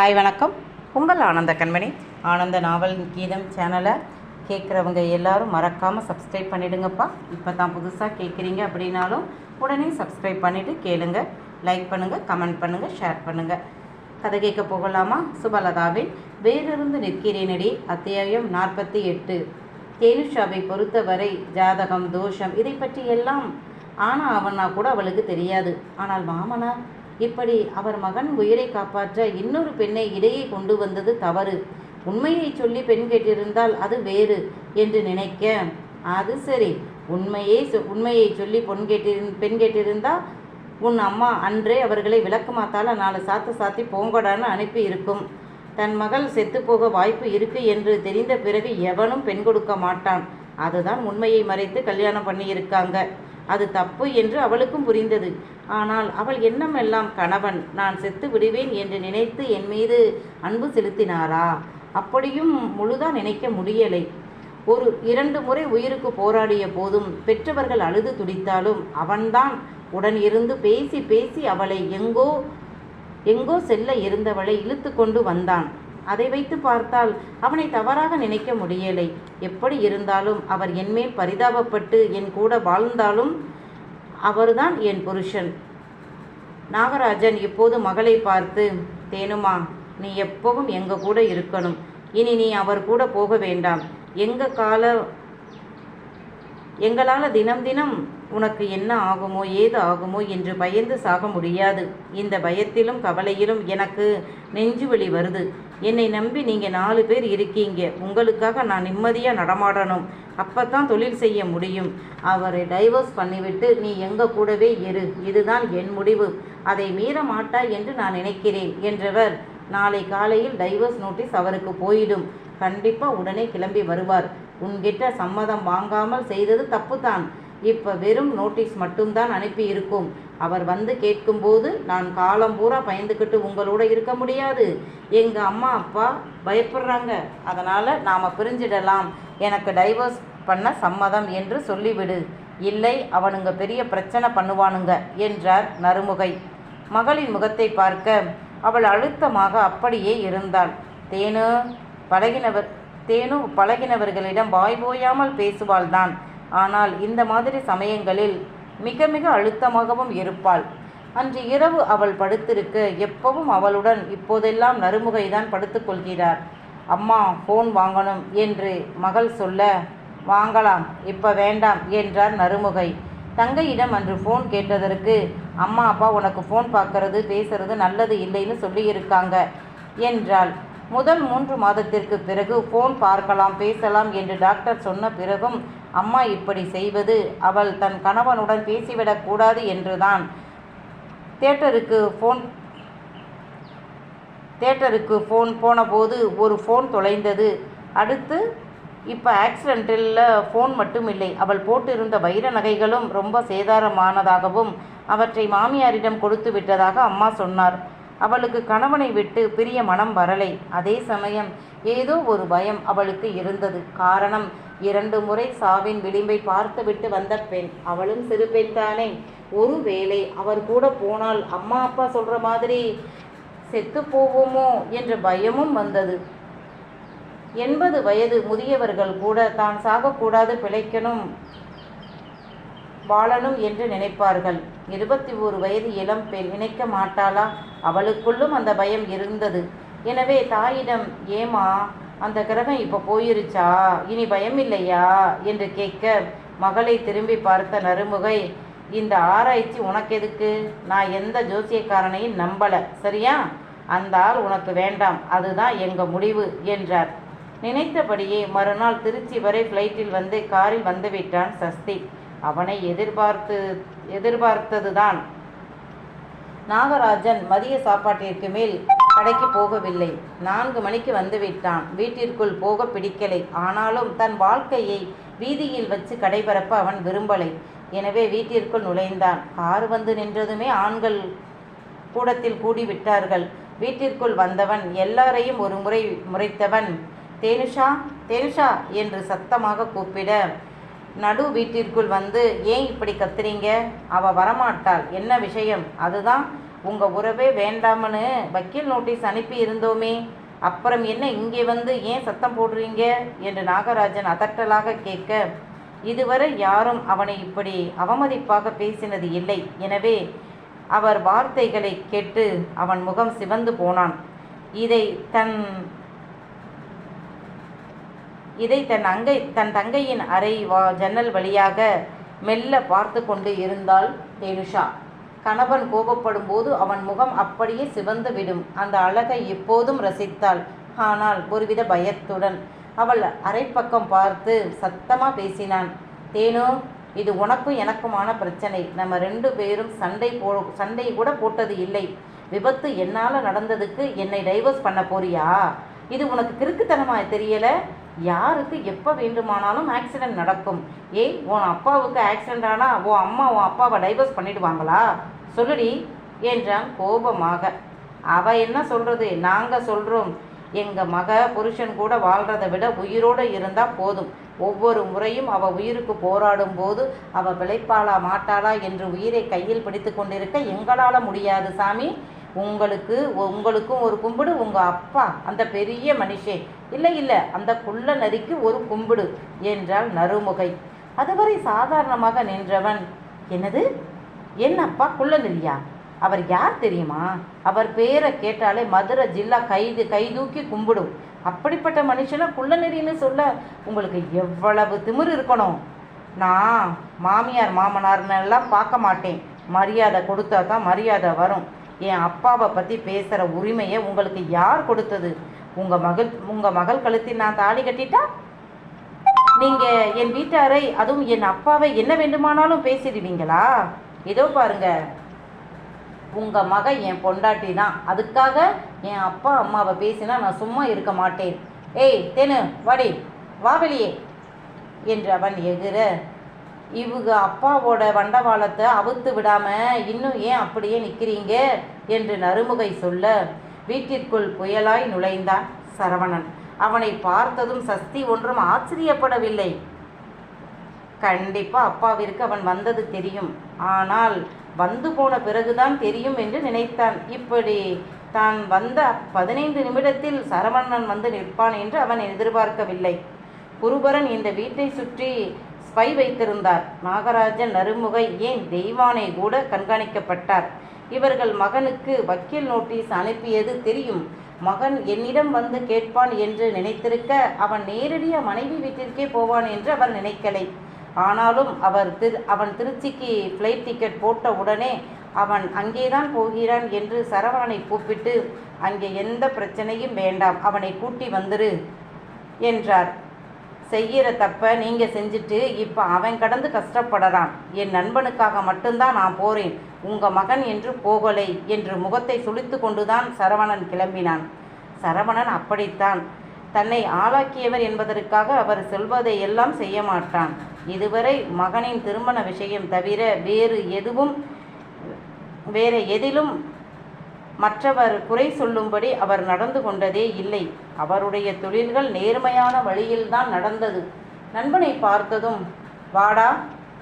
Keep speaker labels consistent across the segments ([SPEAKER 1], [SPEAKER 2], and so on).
[SPEAKER 1] Hi வணக்கம். உங்கள் ஆனந்த கண்மணி. ஆனந்த நாவல் கீதம் சேனலை கேட்குறவங்க எல்லாரும் மறக்காமல் சப்ஸ்கிரைப் பண்ணிடுங்கப்பா. இப்போ தான் புதுசாக கேட்குறீங்க அப்படின்னாலும் உடனே சப்ஸ்கிரைப் பண்ணிவிட்டு கேளுங்க. லைக் பண்ணுங்கள் கமெண்ட் பண்ணுங்கள் ஷேர் பண்ணுங்கள் கதை கேட்க போகலாமா? சுபலதாவின் வேறிருந்து நிற்கிறேனடி. அத்தியாயம் நாற்பத்தி எட்டு. தேனுஷாவை பொறுத்தவரை ஜாதகம் தோஷம் இதை பற்றி எல்லாம் ஆனால் அவனா கூட அவளுக்கு தெரியாது. ஆனால் மாமனார் இப்படி அவர் மகன் உயிரை காப்பாற்ற இன்னொரு பெண்ணை இடையே கொண்டு வந்தது தவறு. உண்மையை சொல்லி பெண் கேட்டிருந்தால் அது வேறு என்று நினைக்க. அது சரி. உண்மையே உண்மையை சொல்லி பொன் கேட்டிரு பெண் கேட்டிருந்தால் உன் அம்மா அன்றே அவர்களை விளக்கமாத்தால் நாலு சாத்து சாத்தி போங்கடான்னு அனுப்பி இருக்கும். தன் மகள் செத்துப்போக வாய்ப்பு இருக்கு என்று தெரிந்த பிறகு எவனும் பெண் கொடுக்க மாட்டான். அதுதான் உண்மையை மறைத்து கல்யாணம் பண்ணியிருக்காங்க. அது தப்பு என்று அவளுக்கும் புரிந்தது. ஆனால் அவள் எண்ணமெல்லாம் கணவன்? நான் செத்து விடுவேன் என்று நினைத்து என் மீது அன்பு செலுத்தினாரா? அப்படியும் முழுதா நினைக்க முடியலை. ஒரு இரண்டு முறை உயிருக்கு போராடிய போதும் பெற்றவர்கள் அழுது துடித்தாலும் அவன்தான் உடன் இருந்து பேசி பேசி அவளை எங்கோ எங்கோ செல்ல இருந்தவளை இழுத்து கொண்டு வந்தான். அதை வைத்து பார்த்தால் அவனை தவறாக நினைக்க முடியலை. எப்படி இருந்தாலும் அவர் என்மேல் பரிதாபப்பட்டு என் கூட வாழ்ந்தாலும் அவர்தான் என் புருஷன். நாகராஜன் இப்போது மகளை பார்த்து தேனுமா நீ எப்பவும் எங்க கூட இருக்கணும். இனி நீ அவர் கூட போக வேண்டாம். எங்க கால எங்களால் தினம் தினம் உனக்கு என்ன ஆகுமோ ஏது ஆகுமோ என்று பயந்து சாக முடியாது. இந்த பயத்திலும் கவலையிலும் எனக்கு நெஞ்சுவலி வருது. என்னை நம்பி நீங்கள் நாலு பேர் இருக்கீங்க. உங்களுக்காக நான் நிம்மதியாக நடமாடணும். அப்போ தான் தொழில் செய்ய முடியும். அவரை டைவர்ஸ் பண்ணிவிட்டு நீ எங்கள் கூடவே இரு. இதுதான் என் முடிவு. அதை மீற மாட்டாய் என்று நான் நினைக்கிறேன் என்றவர். நாளை காலையில் டைவர்ஸ் நோட்டீஸ் அவருக்கு போயிடும். கண்டிப்பாக உடனே கிளம்பி வருவார். உன்கிட்ட சம்மதம் வாங்காமல் செய்தது தப்புதான் இப்போ வெறும் நோட்டீஸ் மட்டும்தான் அனுப்பி இருக்கும் அவர் வந்து கேட்கும்போது நான் காலம் பூரா பயந்துக்கிட்டு உங்களோட இருக்க முடியாது. எங்கள் அம்மா அப்பா பயப்படுறாங்க. அதனால் நாம் பிரிஞ்சிடலாம். எனக்கு டைவர்ஸ் பண்ண சம்மதம் என்று சொல்லிவிடு. இல்லை அவனுங்க பெரிய பிரச்சனை பண்ணுவானுங்க என்றார் நறுமுகை. மகளின் முகத்தை பார்க்க அவள் அழுத்தமாக அப்படியே இருந்தாள். தேனு பழகினவர் தேனு பழகினவர்களிடம் வாய் போயாமல் பேசுவாள்தான். ஆனால் இந்த மாதிரி சமயங்களில் மிக மிக அழுத்தமாகவும் இருப்பாள். அன்று இரவு அவள் படுத்திருக்க எப்பவும் அவளுடன் இப்போதெல்லாம் நறுமுகைதான் படுத்துக்கொள்கிறார் அம்மா ஃபோன் வாங்கணும் என்று மகள் சொல்ல வாங்கலாம் இப்போ வேண்டாம் என்றார் நறுமுகை. தங்கையிடம் அன்று ஃபோன் கேட்டதற்கு அம்மா அப்பா உனக்கு ஃபோன் பார்க்கறது பேசுறது நல்லது இல்லைன்னு சொல்லியிருக்காங்க என்றாள். முதல் மூன்று மாதத்திற்கு பிறகு ஃபோன் பார்க்கலாம் பேசலாம் என்று டாக்டர் சொன்ன பிறகும் அம்மா இப்படி செய்வது அவள் தன் கணவனுடன் பேசிவிடக் கூடாது என்றுதான். தேட்டருக்கு ஃபோன் தேட்டருக்கு ஃபோன் போனபோது ஒரு ஃபோன் தொலைந்தது. அடுத்து இப்போ ஆக்சிடென்ட்டில் ஃபோன் மட்டும் இல்லை அவள் போட்டிருந்த வைர நகைகளும் ரொம்ப சேதாரமானதாகவும் அவற்றை மாமியாரிடம் கொடுத்து விட்டதாக அம்மா சொன்னார். அவளுக்கு கணவனை விட்டு பிரிய மனம் வரலை. அதே சமயம் ஏதோ ஒரு பயம் அவளுக்கு இருந்தது. காரணம் இரண்டு முறை சாவின் விளிம்பை பார்த்துவிட்டு வந்த பெண் அவளும் சிறு பெண் தானே. ஒருவேளை அவர் கூட போனால் அம்மா அப்பா சொல்ற மாதிரி செத்து போவோமோ என்ற பயமும் வந்தது. எண்பது வயது முதியவர்கள் கூட தான் சாகக்கூடாது பிழைக்கணும் வாழணும் என்று நினைப்பார்கள். இருபத்தி ஒரு வயது இளம் பெண் நினைக்க மாட்டாளா? அவளுக்குள்ளும் அந்த பயம் இருந்தது. எனவே தாயிடம் ஏமா அந்த கிரகம் இப்போ போயிருச்சா? இனி பயம் இல்லையா? என்று கேட்க மகளை திரும்பி பார்த்த நறுமுகை இந்த ஆராய்ச்சி உனக்கு எதுக்கு? நான் எந்த ஜோசியக்காரனையும் நம்பலை சரியா? அந்த ஆள் உனக்கு வேண்டாம் அதுதான் எங்கள் முடிவு என்றார். நினைத்தபடியே மறுநாள் திருச்சி வரை ஃப்ளைட்டில் வந்து காரில் வந்துவிட்டான் சஸ்தி. அவனை எதிர்பார்த்து எதிர்பார்த்ததுதான். நாகராஜன் மதிய சாப்பாட்டிற்கு மேல் கடைக்கு போகவில்லை. நான்கு மணிக்கு வந்து விட்டான். வீட்டிற்குள் போக பிடிக்கலை. ஆனாலும் தன் வாழ்க்கையை வீதியில் வச்சு கடைபரப்ப அவன் விரும்பலை. எனவே வீட்டிற்குள் நுழைந்தான். கார் வந்து நின்றதுமே ஆண்கள் கூடத்தில் கூடி விட்டார்கள் வீட்டிற்குள் வந்தவன் எல்லாரையும் ஒரு முறை முறைத்தவன். தேனுஷா தேனுஷா என்று சத்தமாக கூப்பிட நடு வீட்டிற்குள் வந்து ஏன் இப்படி கத்துறீங்க? அவ வரமாட்டாள். என்ன விஷயம்? அதுதான் உங்கள் உறவே வேண்டாம்னு வக்கீல் நோட்டீஸ் அனுப்பி இருந்தோமே அப்புறம் என்ன இங்கே வந்து ஏன் சத்தம் போடுறீங்க? என்று நாகராஜன் அதட்டலாக கேட்க இதுவரை யாரும் அவனை இப்படி அவமதிப்பாக பேசினது இல்லை. எனவே அவர் வார்த்தைகளை கேட்டு அவன் முகம் சிவந்து போனான். இதை தன் இதை தன் அங்கை தன் தங்கையின் அறை வா ஜன்னல் வழியாக மெல்ல பார்த்து கொண்டு இருந்தாள் தேனுஷா. கணவன் கோபப்படும் போது அவன் முகம் அப்படியே சிவந்து விடும் அந்த அழகை எப்போதும் ரசித்தாள். ஆனால் ஒருவித பயத்துடன் அவள் அரைப்பக்கம் பார்த்து சத்தமாக பேசினான். தேனு இது உனக்கும் எனக்குமான பிரச்சனை. நம்ம ரெண்டு பேரும் சண்டை போ சண்டை கூட போட்டது இல்லை. விபத்து என்னால் நடந்ததுக்கு என்னை டைவர்ஸ் பண்ண போறியா? இது உனக்கு கிறுக்குத்தனமாக தெரியலை? யாருக்கு எப்போ வேண்டுமானாலும் ஆக்சிடென்ட் நடக்கும். ஏய் உன் அப்பாவுக்கு ஆக்சிடென்ட் ஆனால் உன் அம்மா உன் அப்பாவை டைவர்ஸ் பண்ணிடுவாங்களா? சொல்லுடி என்றான் கோபமாக. அவ என்ன சொல்றது? நாங்கள் சொல்கிறோம் எங்கள் மக புருஷன் கூட வாழ்கிறத விட உயிரோடு இருந்தால் போதும். ஒவ்வொரு முறையும் அவ உயிருக்கு போராடும் போது அவ பிழைப்பாளா மாட்டாளா என்று உயிரை கையில் பிடித்து கொண்டிருக்க எங்களால் முடியாது சாமி. உங்களுக்கு உங்களுக்கும் ஒரு கும்பிடு உங்கள் அப்பா அந்த பெரிய மனுஷே. இல்லை இல்லை அந்த குள்ள நரிக்கு ஒரு கும்பிடு என்றாள் நறுமுகை. அதுவரை சாதாரணமாக நின்றவன். என்னது? என்னப்பா அப்பா அவர் யார் தெரியுமா? அவர் பேரை கேட்டாலே மதுரை ஜில்லா கைது கைதூக்கி கும்பிடும். அப்படிப்பட்ட மனுஷனை குள்ளநெறின்னு சொல்ல உங்களுக்கு எவ்வளவு திமிரு இருக்கணும்? நான் மாமியார் மாமனார்னெல்லாம் பார்க்க மாட்டேன். மரியாதை கொடுத்தா தான் மரியாதை வரும். என் அப்பாவை பற்றி பேசுகிற உரிமையை உங்களுக்கு யார் கொடுத்தது? உங்கள் மகள் உங்கள் மகள் கழுத்தில் நான் தாலி கட்டிட்டா? நீங்கள் என் வீட்டாரை அதுவும் என் அப்பாவை என்ன வேண்டுமானாலும் பேசிடுவீங்களா? இதோ பாருங்க. உங்கள் மகன் என் பொண்டாட்டி தான். அதுக்காக என் அப்பா அம்மாவை பேசினா நான் சும்மா இருக்க மாட்டேன். ஏய் தெனு வாடி வா வெளியே என்று அவன் எகிற. இவங்க அப்பாவோட வண்டவாளத்தை அவுத்து விடாம இன்னும் ஏன் அப்படியே நிற்கிறீங்க என்று நறுமுகை சொல்ல வீட்டிற்குள் புயலாய் நுழைந்தான் சரவணன். அவனை பார்த்ததும் சஸ்தி ஒன்றும் ஆச்சரியப்படவில்லை. கண்டிப்பாக அப்பாவிற்கு அவன் வந்தது தெரியும். ஆனால் வந்து போன பிறகுதான் தெரியும் என்று நினைத்தான். இப்படி தான் வந்த பதினைந்து நிமிடத்தில் சரவணன் வந்து நிற்பான் என்று அவன் எதிர்பார்க்கவில்லை. குருபரன் இந்த வீட்டை சுற்றி ஸ்பை வைத்திருந்தார். நாகராஜன் நறுமுகை ஏன் தெய்வானை கூட கண்காணிக்கப்பட்டார்? இவர்கள் மகனுக்கு வக்கீல் நோட்டீஸ் அனுப்பியது தெரியும். மகன் என்னிடம் வந்து கேட்பான் என்று நினைத்திருக்க அவன் நேரடியாக மனைவி வீட்டிற்கே போவான் என்று அவர் நினைக்கலை. ஆனாலும் அவர் திரு அவன் திருச்சிக்கு ஃப்ளைட் டிக்கெட் போட்ட உடனே அவன் அங்கேதான் போகிறான் என்று சரவணனை கூப்பிட்டு அங்கே எந்த பிரச்சனையும் வேண்டாம் அவனை கூட்டி வந்துரு என்றார். செய்கிற தப்ப நீங்கள் செஞ்சுட்டு இப்போ அவன் கடந்து கஷ்டப்படுறான். என் நண்பனுக்காக மட்டும்தான் நான் போகிறேன் உங்கள் மகன் என்று போகலை என்று முகத்தை சுளித்து கொண்டுதான் சரவணன் கிளம்பினான். சரவணன் அப்படித்தான். தன்னை ஆளாக்கியவர் என்பதற்காக அவர் சொல்வதை எல்லாம் செய்ய மாட்டான். இதுவரை மகனின் திருமண விஷயம் தவிர வேறு எதுவும் வேறு எதிலும் மற்றவர் குறை சொல்லும்படி அவர் நடந்து கொண்டதே இல்லை. அவருடைய தொழில்கள் நேர்மையான வழியில்தான் நடந்தது. நண்பனை பார்த்ததும் வாடா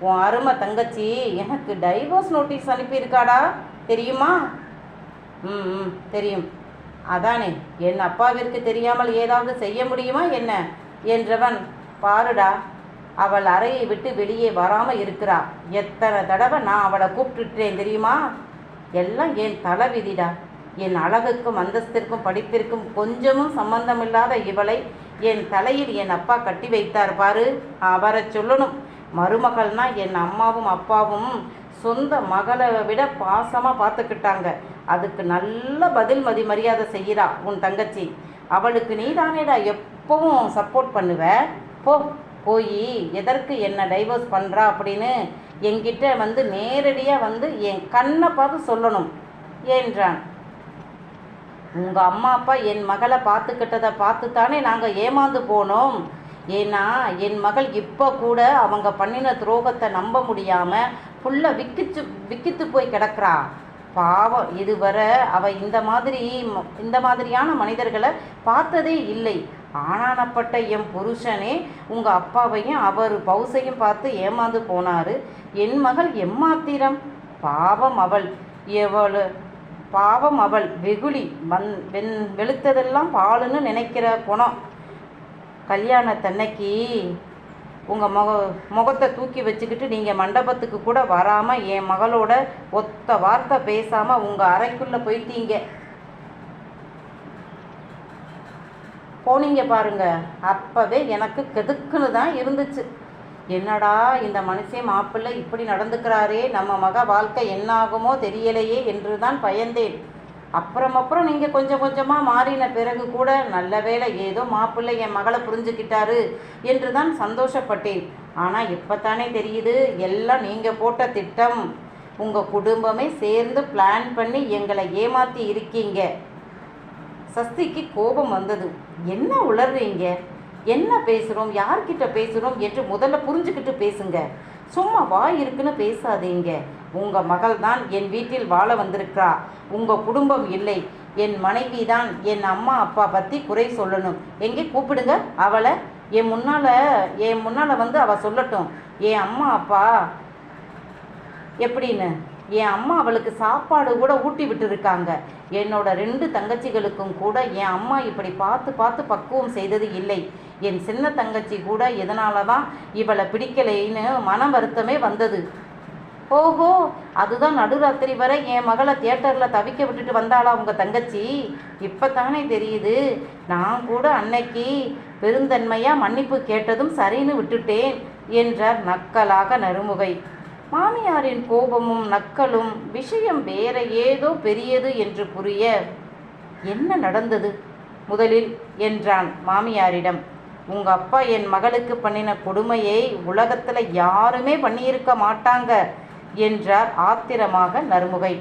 [SPEAKER 1] உன் அருமை தங்கச்சி எனக்கு டைவோர்ஸ் நோட்டீஸ் அனுப்பியிருக்காடா? தெரியுமா? ம் ம் தெரியும். அதானே என் அப்பாவிற்கு தெரியாமல் ஏதாவது செய்ய முடியுமா என்ன? என்றவன் பாருடா அவள் அறையை விட்டு வெளியே வராமல் இருக்கிறா. எத்தனை தடவை நான் அவளை கூப்பிட்டுட்டேன் தெரியுமா? எல்லாம் என் தலைவிதிடா. என் அழகுக்கும் அந்தஸ்திற்கும் படிப்பிற்கும் கொஞ்சமும் சம்பந்தமில்லாத இவளை என் தலையில் என் அப்பா கட்டி வைத்தார் பாரு. அவரை சொல்லணும். மருமகள்னா என் அம்மாவும் அப்பாவும் சொந்த மகளை விட பாசமாக பார்த்துக்கிட்டாங்க. அதுக்கு நல்ல பதில் மதி மரியாதை செய்கிறா உன் தங்கச்சி. அவளுக்கு நீ தானேடா எப்பவும் சப்போர்ட் பண்ணுவ? போ போய் எதற்கு என்ன டைவர்ஸ் பண்ணுறா அப்படின்னு என்கிட்ட வந்து நேரடியாக வந்து என் கண்ணை பார்த்து சொல்லணும் என்றான். உங்கள் அம்மா அப்பா என் மகளை பார்த்துக்கிட்டதை பார்த்து தானே நாங்கள் ஏமாந்து போனோம். ஏன்னா என் மகள் இப்போ கூட அவங்க பண்ணின துரோகத்தை நம்ப முடியாமல் ஃபுல்லாக விக்கிச்சு விக்கித்து போய் கிடக்கிறா. பாவம் இதுவரை அவள் இந்த மாதிரி இந்த மாதிரியான மனிதர்களை பார்த்ததே இல்லை. ஆனானப்பட்ட என் புருஷனே உங்கள் அப்பாவையும் அவர் பவுசையும் பார்த்து ஏமாந்து போனார். என் மகள் எம்மாத்திரம்? பாவம் அவள். எவளு பாவம் அவள். வெகுளி வந் வெண் வெளுத்ததெல்லாம் பாலுன்னு நினைக்கிற குணம். கல்யாணத்தன்னைக்கு உங்கள் முக முகத்தை தூக்கி வச்சுக்கிட்டு நீங்கள் மண்டபத்துக்கு கூட வராமல் என் மகளோட ஒத்த வார்த்தை பேசாமல் உங்கள் அறைக்குள்ளே போயிட்டீங்க. போனீங்க பாருங்க. அப்போவே எனக்கு கெதுக்குன்னு தான் இருந்துச்சு. என்னடா இந்த மனுஷன் மாப்பிள்ளை இப்படி நடந்துக்கிறாரே? நம்ம மக வாழ்க்கை என்னாகுமோ தெரியலையே என்று தான் பயந்தேன். அப்புறம் அப்புறம் நீங்கள் கொஞ்சம் கொஞ்சமாக மாறின பிறகு கூட நல்ல வேளை ஏதோ மாப்பிள்ளை என் மகளை புரிஞ்சுக்கிட்டாரு என்று தான் சந்தோஷப்பட்டேன். ஆனால் இப்போத்தானே தெரியுது எல்லாம் நீங்கள் போட்ட திட்டம். உங்கள் குடும்பமே சேர்ந்து பிளான் பண்ணி எங்களை ஏமாற்றி இருக்கீங்க. சஸ்திக்கு கோபம் வந்தது. என்ன உளர்றீங்க? என்ன பேசுகிறோம் யார்கிட்ட பேசுகிறோம் என்று முதல்ல புரிஞ்சுக்கிட்டு பேசுங்க. சும்மா வாய் இருக்குன்னு பேசாதீங்க. உங்கள் மகள் தான் என் வீட்டில் வாழ வந்திருக்கிறா. உங்கள் குடும்பம் இல்லை. என் மனைவி தான் என் அம்மா அப்பா பற்றி குறை சொல்லணும். எங்கே கூப்பிடுங்க? அவளை. என் முன்னால் என் முன்னால் வந்து அவள் சொல்லட்டும். என் அம்மா அப்பா எப்படின்னு? என் அம்மா அவளுக்கு சாப்பாடு கூட ஊட்டி விட்டுருக்காங்க. என்னோட ரெண்டு தங்கச்சிகளுக்கும் கூட என் அம்மா இப்படி பார்த்து பார்த்து பக்குவம் செய்தது இல்லை. என் சின்ன தங்கச்சி கூட இதனால தான் இவளை பிடிக்கலைன்னு மன வருத்தமே வந்தது. ஓஹோ அதுதான் நடுராத்திரி வரை என் மகளை தியேட்டரில் தவிக்க விட்டுட்டு வந்தாளா உங்கள் தங்கச்சி? இப்போ தானே தெரியுது. நான் கூட அன்னைக்கு பெருந்தன்மையாக மன்னிப்பு கேட்டதும் சரின்னு விட்டுட்டேன் என்றார் நக்கலாக நறுமுகை. மாமியாரின் கோபமும் நக்கலும் விஷயம் வேற ஏதோ பெரியது என்று புரிய. என்ன நடந்தது? முதலில் என்றான் மாமியாரிடம். உங்கள் அப்பா என் மகளுக்கு பண்ணின கொடுமையை உலகத்தில் யாருமே பண்ணியிருக்க மாட்டாங்க என்றார் ஆத்திரமாக நறுமுகை.